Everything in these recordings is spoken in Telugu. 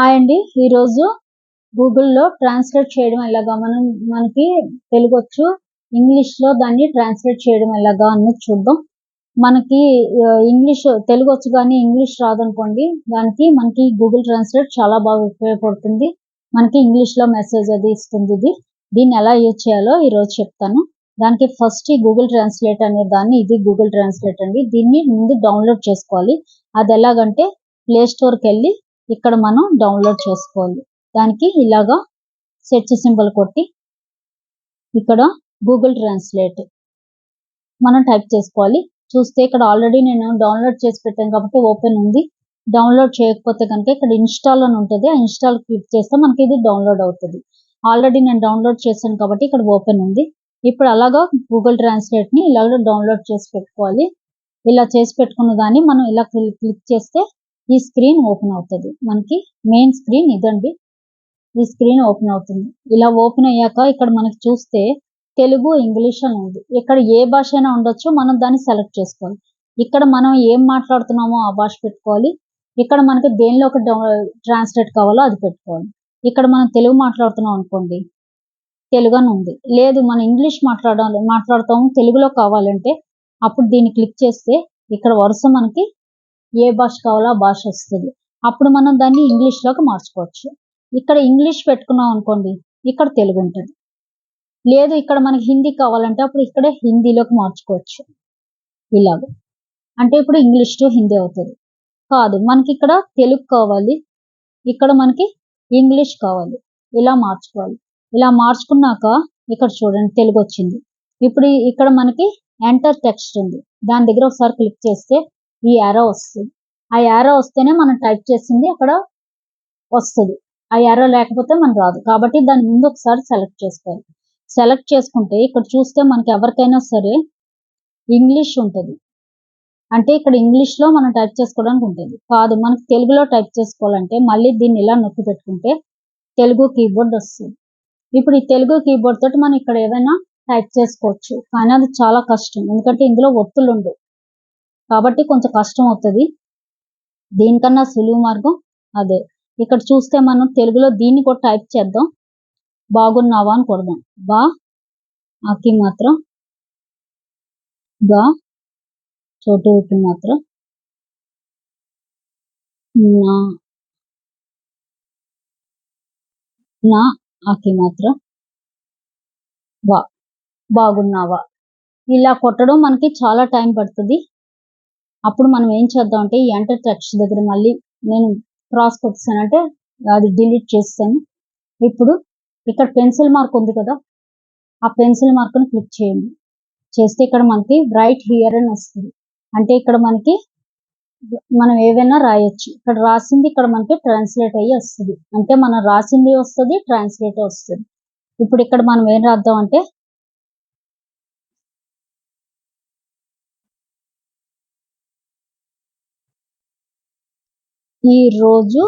హాయ్ అండి. ఈరోజు గూగుల్లో ట్రాన్స్లేట్ చేయడం ఎలాగా? మనం మనకి తెలుగు వచ్చు ఇంగ్లీష్లో దాన్ని ట్రాన్స్లేట్ చేయడం ఎలాగా అన్నది చూద్దాం. మనకి ఇంగ్లీష్ తెలుగు వచ్చు కానీ ఇంగ్లీష్ రాదనుకోండి దానికి మనకి గూగుల్ ట్రాన్స్లేట్ చాలా బాగా ఉపయోగపడుతుంది. మనకి ఇంగ్లీష్లో మెసేజ్ అది ఇస్తుంది ఇది. దీన్ని ఎలా యూజ్ చేయాలో ఈరోజు చెప్తాను. దానికి ఫస్ట్ ఈ గూగుల్ ట్రాన్స్లేట్ అనే దాన్ని ఇది గూగుల్ ట్రాన్స్లేట్ అండి. దీన్ని ముందు డౌన్లోడ్ చేసుకోవాలి. అది ఎలాగంటే ప్లే స్టోర్కి వెళ్ళి ఇక్కడ మనం డౌన్లోడ్ చేసుకోవాలి. దానికి ఇలాగా సెర్చ్ సింబల్ కొట్టి ఇక్కడ గూగుల్ ట్రాన్స్లేట్ మనం టైప్ చేసుకోవాలి. చూస్తే ఇక్కడ ఆల్రెడీ నేను డౌన్లోడ్ చేసి పెట్టాను కాబట్టి ఓపెన్ ఉంది. డౌన్లోడ్ చేయకపోతే కనుక ఇక్కడ ఇన్స్టాల్ అని ఉంటుంది. ఆ ఇన్స్టాల్ క్లిక్ చేస్తే మనకి ఇది డౌన్లోడ్ అవుతుంది. ఆల్రెడీ నేను డౌన్లోడ్ చేశాను కాబట్టి ఇక్కడ ఓపెన్ ఉంది. ఇప్పుడు అలాగా గూగుల్ ట్రాన్స్లేట్ని ఇలాగ డౌన్లోడ్ చేసి పెట్టుకోవాలి. ఇలా చేసి పెట్టుకున్న దాన్ని మనం ఇలా క్లిక్ చేస్తే ఈ స్క్రీన్ ఓపెన్ అవుతుంది. మనకి మెయిన్ స్క్రీన్ ఇదండి. ఈ స్క్రీన్ ఓపెన్ అవుతుంది. ఇలా ఓపెన్ అయ్యాక ఇక్కడ మనకి చూస్తే తెలుగు ఇంగ్లీష్ అని ఉంది. ఇక్కడ ఏ భాష అయినా ఉండొచ్చు. మనం దాన్ని సెలెక్ట్ చేసుకోవాలి. ఇక్కడ మనం ఏం మాట్లాడుతున్నామో ఆ భాష పెట్టుకోవాలి. ఇక్కడ మనకి దేనిలో ఒక ట్రాన్స్లేట్ కావాలో అది పెట్టుకోవాలి. ఇక్కడ మనం తెలుగు మాట్లాడుతున్నాం అనుకోండి. తెలుగు అని ఉంది. లేదు మనం ఇంగ్లీష్ మాట్లాడాలి మాట్లాడతాము తెలుగులో కావాలంటే అప్పుడు దీన్ని క్లిక్ చేస్తే ఇక్కడ వరుస మనకి ఏ భాష కావాలో ఆ భాష వస్తుంది. అప్పుడు మనం దాన్ని ఇంగ్లీష్లోకి మార్చుకోవచ్చు. ఇక్కడ ఇంగ్లీష్ పెట్టుకున్నాం అనుకోండి ఇక్కడ తెలుగు ఉంటుంది. లేదు ఇక్కడ మనకి హిందీ కావాలంటే అప్పుడు ఇక్కడే హిందీలోకి మార్చుకోవచ్చు. ఇలాగ. అంటే ఇప్పుడు ఇంగ్లీష్ టు హిందీ అవుతుంది. కాదు మనకి ఇక్కడ తెలుగు కావాలి. ఇక్కడ మనకి ఇంగ్లీష్ కావాలి. ఇలా మార్చుకోవాలి. ఇలా మార్చుకున్నాక ఇక్కడ చూడండి తెలుగు వచ్చింది. ఇప్పుడు ఇక్కడ మనకి ఎంటర్ టెక్స్ట్ ఉంది. దాని దగ్గర ఒకసారి క్లిక్ చేస్తే ఈ ఎరో వస్తుంది. ఆ ఎరో వస్తేనే మనం టైప్ చేసింది అక్కడ వస్తుంది. ఆ ఎరో లేకపోతే మనం రాదు. కాబట్టి దాని ముందు ఒకసారి సెలెక్ట్ చేసుకోవాలి. సెలెక్ట్ చేసుకుంటే ఇక్కడ చూస్తే మనకి ఎవరికైనా సరే ఇంగ్లీష్ ఉంటుంది. అంటే ఇక్కడ ఇంగ్లీష్లో మనం టైప్ చేసుకోవడానికి ఉంటుంది. కాదు మనకి తెలుగులో టైప్ చేసుకోవాలంటే మళ్ళీ దీన్ని ఇలా నొక్కి పెట్టుకుంటే తెలుగు కీబోర్డ్ వస్తుంది. ఇప్పుడు ఈ తెలుగు కీబోర్డ్ తోటి మనం ఇక్కడ ఏదైనా టైప్ చేసుకోవచ్చు. కానీ అది చాలా కష్టం. ఎందుకంటే ఇందులో ఒత్తులు ఉండవు. కాబట్టి కొంచెం కష్టం అవుతుంది. దీనికన్నా సులువు మార్గం అదే. ఇక్కడ చూస్తే మనం తెలుగులో దీన్ని కూడా టైప్ చేద్దాం. బాగున్నావా అని కొడదాం. బా ఆకి మాత్రం. గా చోటు ఊపి మాత్రం. నా నా ఆకి మాత్రం. వా బాగున్నావా. ఇలా కొట్టడం మనకి చాలా టైం పడుతుంది. అప్పుడు మనం ఏం చేద్దాం అంటే ఈ ఎంటర్ టెక్స్ట్ దగ్గర మళ్ళీ నేను క్రాస్ కొట్టేసానంటే అది డిలీట్ చేస్తాను. ఇప్పుడు ఇక్కడ పెన్సిల్ మార్క్ ఉంది కదా ఆ పెన్సిల్ మార్క్ను క్లిక్ చేయండి. చేస్తే ఇక్కడ మనకి రైట్ హియర్ అని వస్తుంది. అంటే ఇక్కడ మనకి మనం ఏవైనా రాయొచ్చు. ఇక్కడ రాసింది ఇక్కడ మనకి ట్రాన్స్లేట్ అయ్యి వస్తుంది. అంటే మనం రాసింది వస్తుంది ట్రాన్స్లేట్ వస్తుంది. ఇప్పుడు ఇక్కడ మనం ఏం రాద్దాం అంటే ఈ రోజు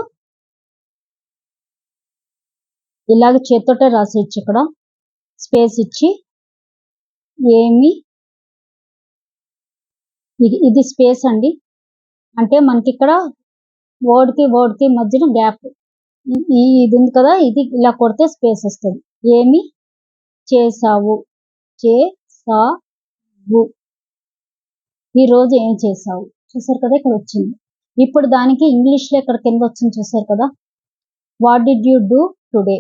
ఇలాగ చేత్తోటే రాసేయచ్చు ఇక్కడ స్పేస్ ఇచ్చి ఏమి ఇది ఇది స్పేస్ అండి. అంటే మనకి ఇక్కడ ఓడికి కి వర్డ్కి మధ్యన గ్యాప్ ఈ ఇది ఉంది కదా ఇది ఇలా కొడితే స్పేస్ వస్తుంది. ఏమి చేసావు చేసావు. ఈ రోజు ఏం చేసావు? చూసారు కదా ఇక్కడ వచ్చింది. ఇప్పుడు దానికి ఇంగ్లీష్లో ఇక్కడ కింద వచ్చింది చూసారు కదా? What did you do today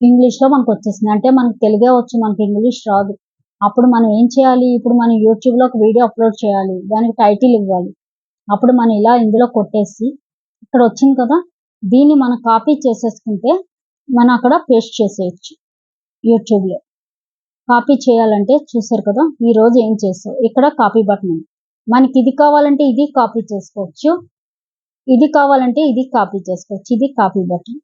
ఇంగ్లీష్లో మనకు వచ్చేసింది. అంటే మనకు తెలుగే వచ్చు మనకి ఇంగ్లీష్ రాదు. అప్పుడు మనం ఏం చేయాలి? ఇప్పుడు మనం యూట్యూబ్లో ఒక వీడియో అప్లోడ్ చేయాలి. దానికి టైటిల్ ఇవ్వాలి. అప్పుడు మనం ఇలా ఇందులో కొట్టేసి ఇక్కడ వచ్చింది కదా? దీన్ని మనం కాపీ చేసేసుకుంటే మనం అక్కడ పేస్ట్ చేసేయచ్చు యూట్యూబ్లో. కాపీ చేయాలంటే చూసారు కదా? ఈ రోజు ఏం చేస్తావు ఇక్కడ కాపీ బటన్ ఉంది. మనకి ఇది కావాలంటే ఇది కాపీ చేసుకోవచ్చు. ఇది కావాలంటే ఇది కాపీ చేసుకోవచ్చు. ఇది కాపీ బటన్.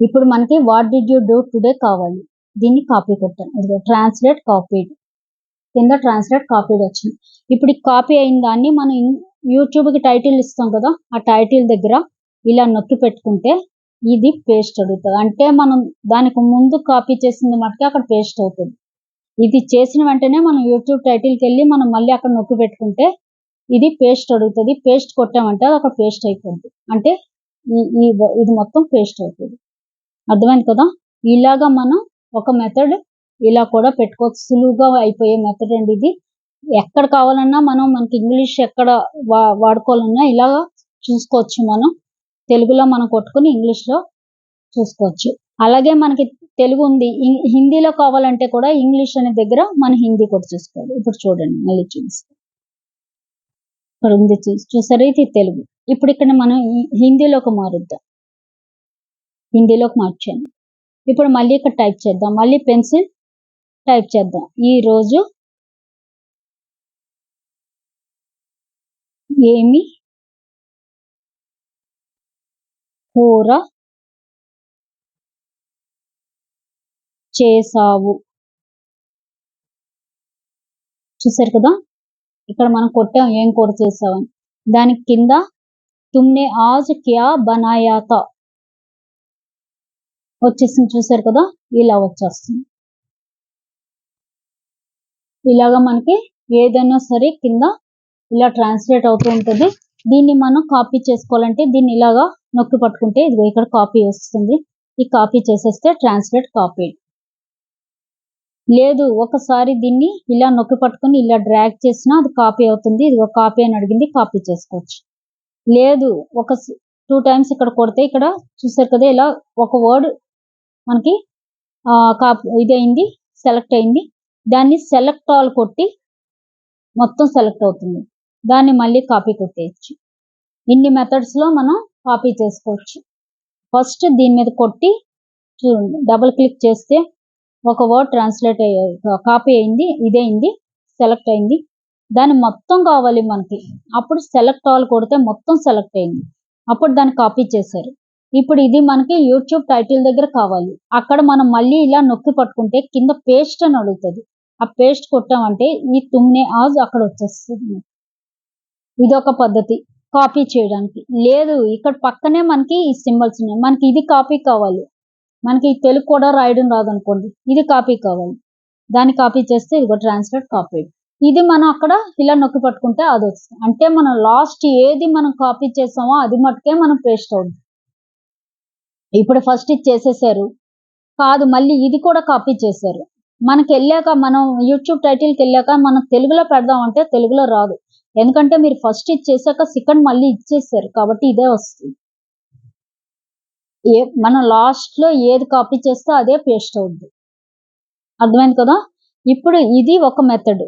ఇప్పుడు మనకి what did you do today కావాలి. దీన్ని కాపీ కొట్టాను ఇదిగో ట్రాన్స్లేట్ కాపీడ్ కింద ట్రాన్స్లేట్ కాపీడ్ వచ్చింది. ఇప్పుడు కాపీ అయిన దాన్ని మనం యూట్యూబ్కి టైటిల్ ఇస్తాం కదా ఆ టైటిల్ దగ్గర ఇలా నొక్కి పెట్టుకుంటే ఇది పేస్ట్ అడుగుతుంది అంటే మనం దానికి ముందు కాపీ చేసింది మటుకే అక్కడ పేస్ట్ అవుతుంది. ఇది చేసిన వెంటనే మనం యూట్యూబ్ టైటిల్కి వెళ్ళి మనం మళ్ళీ అక్కడ నొక్కి పెట్టుకుంటే ఇది పేస్ట్ అడుగుతుంది. పేస్ట్ కొట్టామంటే అది ఒక పేస్ట్ అయిపోద్ది. అంటే ఈ- ఇది మొత్తం పేస్ట్ అవుతుంది. అర్థమైంది కదా? ఇలాగా మనం ఒక మెథడ్ ఇలా కూడా పెట్టుకోవచ్చు. సులువుగా అయిపోయే మెథడ్ అండి ఇది. ఎక్కడ కావాలన్నా మనం మనకి ఇంగ్లీష్ ఎక్కడ వా వాడుకోవాలన్నా ఇలాగా చూసుకోవచ్చు మనం. తెలుగులో మనం కొట్టుకుని ఇంగ్లీష్లో చూసుకోవచ్చు. అలాగే మనకి తెలుగు ఉంది. హిందీలో కావాలంటే కూడా ఇంగ్లీష్ అనే దగ్గర మన హిందీ కూడా చూసుకోవాలి. ఇప్పుడు చూడండి మళ్ళీ చూస్తాం ఇక్కడ ఉంది చూసారా? ఇది తెలుగు. ఇప్పుడు ఇక్కడ మనం హిందీలోకి మారుద్దాం. హిందీలోకి మార్చాను. ఇప్పుడు మళ్ళీ ఇక్కడ టైప్ చేద్దాం. మళ్ళీ పెన్సిల్ టైప్ చేద్దాం. ఈ రోజు ఏమి? కూర చేసావు చూసారు కదా? ఇక్కడ మనం కొట్టాం ఏం కూర చేసావని దాని కింద తుమ్నే ఆజ్ క్యా బనాయాత. వచ్చేసింది చూసారు కదా? ఇలా వచ్చేస్తుంది. ఇలాగా మనకి ఏదైనా సరే కింద ఇలా ట్రాన్స్లేట్ అవుతూ ఉంటుంది. దీన్ని మనం కాపీ చేసుకోవాలంటే దీన్ని ఇలాగా నొక్కి పట్టుకుంటే ఇదిగో ఇక్కడ కాపీ వస్తుంది. ఈ కాపీ చేసేస్తే ట్రాన్స్లేట్ కాపీ. లేదు ఒకసారి దీన్ని ఇలా నొక్కి పట్టుకొని ఇలా డ్రాగ్ చేసినా అది కాపీ అవుతుంది. ఇది ఒక కాపీ అని అడిగింది కాపీ చేసుకోవచ్చు. లేదు ఒక టూ టైమ్స్ ఇక్కడ కొడితే ఇక్కడ చూసారు కదా ఇలా ఒక వర్డ్ మనకి ఆ, కాపీ ఇది అయింది సెలెక్ట్ అయింది. దాన్ని సెలెక్ట్ ఆల్ కొట్టి మొత్తం సెలెక్ట్ అవుతుంది. దాన్ని మళ్ళీ కాపీ కొట్టేయచ్చు. ఇన్ని మెథడ్స్లో మనం కాపీ చేసుకోవచ్చు. ఫస్ట్ దీని మీద కొట్టి చూడండి డబుల్ క్లిక్ చేస్తే ఒక వర్డ్ ట్రాన్స్లేట్ అయ్యే కాపీ అయింది ఇదే అయింది సెలెక్ట్ అయింది. దాన్ని మొత్తం కావాలి మనకి. అప్పుడు సెలెక్ట్ ఆల్ కొడితే మొత్తం సెలెక్ట్ అయింది. అప్పుడు దాన్ని కాపీ చేశారు. ఇప్పుడు ఇది మనకి యూట్యూబ్ టైటిల్ దగ్గర కావాలి. అక్కడ మనం మళ్ళీ ఇలా నొక్కి పట్టుకుంటే కింద పేస్ట్ అని అడుగుతుంది. ఆ పేస్ట్ కొట్టామంటే ఈ తుమ్నే ఆజ్ అక్కడ వచ్చేస్తుంది. ఇది ఒక పద్ధతి కాపీ చేయడానికి. లేదు ఇక్కడ పక్కనే మనకి ఈ సింబల్స్ ఉన్నాయి. మనకి ఇది కాపీ కావాలి. మనకి తెలుగు కూడా రాయడం రాదనుకోండి ఇది కాపీ కావాలి. దాన్ని కాపీ చేస్తే ఇదిగో ట్రాన్స్లేట్ కాపీ ఇది మనం అక్కడ ఇలా నొక్కి పట్టుకుంటే అది వస్తుంది. అంటే మనం లాస్ట్ ఏది మనం కాపీ చేసామో అది మట్టుకే మనం పేస్ట్ అవుతుంది ఇప్పుడు ఫస్ట్ ఇది చేసేసారు. కాదు మళ్ళీ ఇది కూడా కాపీ చేశారు మనకి వెళ్ళాక మనం యూట్యూబ్ టైటిల్కి వెళ్ళాక మనం తెలుగులో పెడదామంటే తెలుగులో రాదు. ఎందుకంటే మీరు ఫస్ట్ ఇది చేశాక సెకండ్ మళ్ళీ ఇచ్చేసారు కాబట్టి ఇదే వస్తుంది. ఏ మనం లాస్ట్లో ఏది కాపీ చేస్తే అదే పేస్ట్ అవుద్ది. అర్థమైంది కదా? ఇప్పుడు ఇది ఒక మెథడ్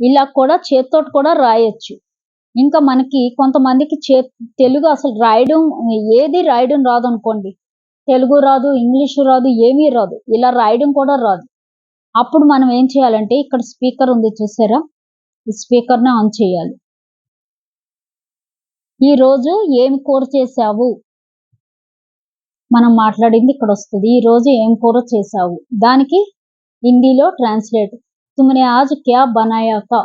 ఇలా కూడా చేత్తోటి కూడా రాయొచ్చు. ఇంకా మనకి కొంతమందికి చే తెలుగు అసలు రాయడం ఏది రాయడం రాదు అనుకోండి తెలుగు రాదు ఇంగ్లీషు రాదు ఏమీ రాదు. ఇలా రాయడం కూడా రాదు. అప్పుడు మనం ఏం చేయాలంటే ఇక్కడ స్పీకర్ ఉంది చూసారా? ఈ స్పీకర్ని ఆన్ చేయాలి. ఈ రోజు ఏమి కూర చేసావు? మనం మాట్లాడింది ఇక్కడ వస్తుంది. ఈ రోజు ఏం కూర చేసావు దానికి హిందీలో ట్రాన్స్లేట్ తుమ్నే ఆజ్ క్యా బనాయా వచ్చి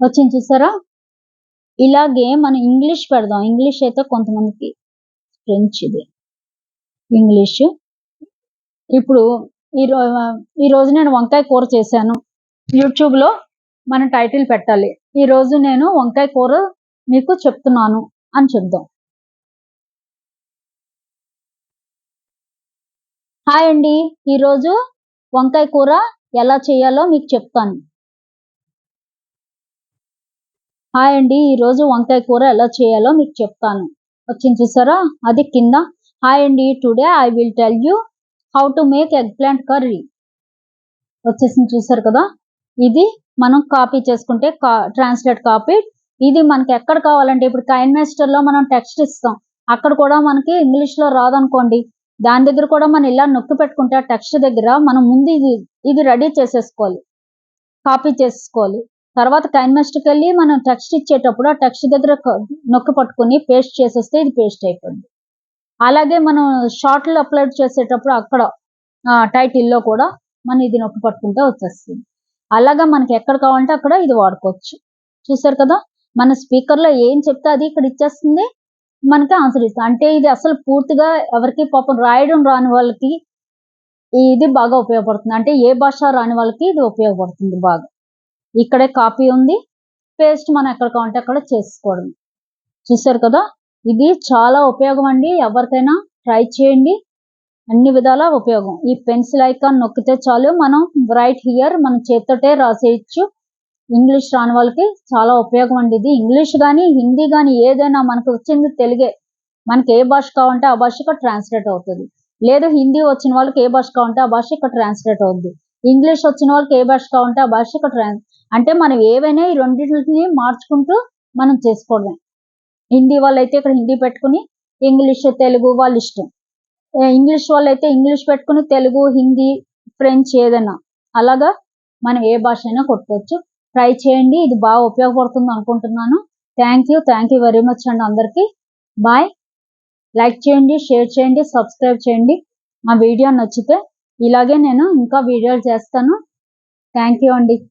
వచ్చింది చూసారా? ఇలాగే మనం ఇంగ్లీష్ పెడదాం. ఇంగ్లీష్ అయితే కొంతమందికి ఫ్రెంచ్ ఇది. ఇంగ్లీష్. ఇప్పుడు ఈ ఈ రోజు నేను వంకాయ కూర చేశాను. యూట్యూబ్లో మన టైటిల్ పెట్టాలి. ఈ రోజు నేను వంకాయ కూర మీకు చెప్తున్నాను అని చెప్దాం. హాయ్ అండి. ఈరోజు వంకాయ కూర ఎలా చేయాలో మీకు చెప్తాను. హాయ్ అండి. ఈరోజు వంకాయ కూర ఎలా చేయాలో మీకు చెప్తాను. వచ్చింది చూసారా? అది కింద. హాయ్ అండి. Today I will tell you how to make eggplant curry. వచ్చేసింది చూసారు కదా? ఇది మనం కాపీ చేసుకుంటే ట్రాన్స్లేట్ కాపీ. ఇది మనకి ఎక్కడ కావాలంటే ఇప్పుడు కైన్ మాస్టర్లో మనం టెక్స్ట్ ఇస్తాం. అక్కడ కూడా మనకి ఇంగ్లీష్లో రాదనుకోండి. దాని దగ్గర కూడా మనం ఇలా నొక్కి పెట్టుకుంటే ఆ టెక్స్ట్ దగ్గర మనం ముందు ఇది ఇది రెడీ చేసేసుకోవాలి. కాపీ చేసుకోవాలి. తర్వాత కైన్మెస్ట్కి వెళ్ళి మనం టెక్స్ట్ ఇచ్చేటప్పుడు ఆ టెక్స్ట్ దగ్గర నొక్కి పట్టుకొని పేస్ట్ చేసేస్తే ఇది పేస్ట్ అయిపోయింది. అలాగే మనం షార్ట్లు అప్లోడ్ చేసేటప్పుడు అక్కడ టైటిల్లో కూడా మనం ఇది నొక్కి పట్టుకుంటే వచ్చేస్తుంది. అలాగా మనకి ఎక్కడ కావాలంటే అక్కడ ఇది వాడుకోవచ్చు. చూసారు కదా? మన స్పీకర్లో ఏం చెప్తే అది ఇక్కడ ఇచ్చేస్తుంది. మనకి ఆన్సర్ ఇస్తుంది అంటే ఇది అసలు పూర్తిగా ఎవరికి పాపం రాయడం రాని వాళ్ళకి ఇది బాగా ఉపయోగపడుతుంది. అంటే ఏ భాష రాని వాళ్ళకి ఇది ఉపయోగపడుతుంది బాగా. ఇక్కడే కాపీ ఉంది పేస్ట్ మనం ఎక్కడ కావాలంటే అక్కడ చేసుకోవడం. చూసారు కదా? ఇది చాలా ఉపయోగం అండి. ఎవరికైనా ట్రై చేయండి. అన్ని విధాల ఉపయోగం. ఈ పెన్సిల్ ఐకాన్ నొక్కితే చాలు. మనం రైట్ హియర్ మన చేత్తోటే రాసేయచ్చు. ఇంగ్లీష్ రాని వాళ్ళకి చాలా ఉపయోగం అండి ఇది. ఇంగ్లీష్ కానీ హిందీ కానీ ఏదైనా మనకు వచ్చింది తెలుగే. మనకి ఏ భాష కావాలంటే ఆ భాష ఇక్కడ ట్రాన్స్లేట్ అవుతుంది. లేదు హిందీ వచ్చిన వాళ్ళకి ఏ భాష కావాలంటే ఆ భాష ఇక్కడ ట్రాన్స్లేట్ అవుద్ది. ఇంగ్లీష్ వచ్చిన వాళ్ళకి ఏ భాష కావాలంటే ఆ భాష ఇక్కడ ట్రాన్స్ అంటే మనం ఏవైనా ఈ రెండింటిని మార్చుకుంటూ మనం చేసుకోవడమే. హిందీ వాళ్ళు అయితే ఇక్కడ హిందీ పెట్టుకుని ఇంగ్లీష్ తెలుగు వాళ్ళ ఇష్టం. ఇంగ్లీష్ వాళ్ళు అయితే ఇంగ్లీష్ పెట్టుకుని తెలుగు హిందీ ఫ్రెంచ్ ఏదైనా అలాగా మనం ఏ భాష అయినా కొట్టుకోవచ్చు. ట్రై చేయండి. ఇది బాగా ఉపయోగపడుతుంది అనుకుంటున్నాను. Thank you thank you very much అండి అందరికీ. బాయ్ లైక్ చేయండి షేర్ చేయండి సబ్స్క్రైబ్ చేయండి. మా వీడియో నచ్చితే ఇలాగే నేను ఇంకా వీడియోలు చేస్తాను. థ్యాంక్ యూ అండి.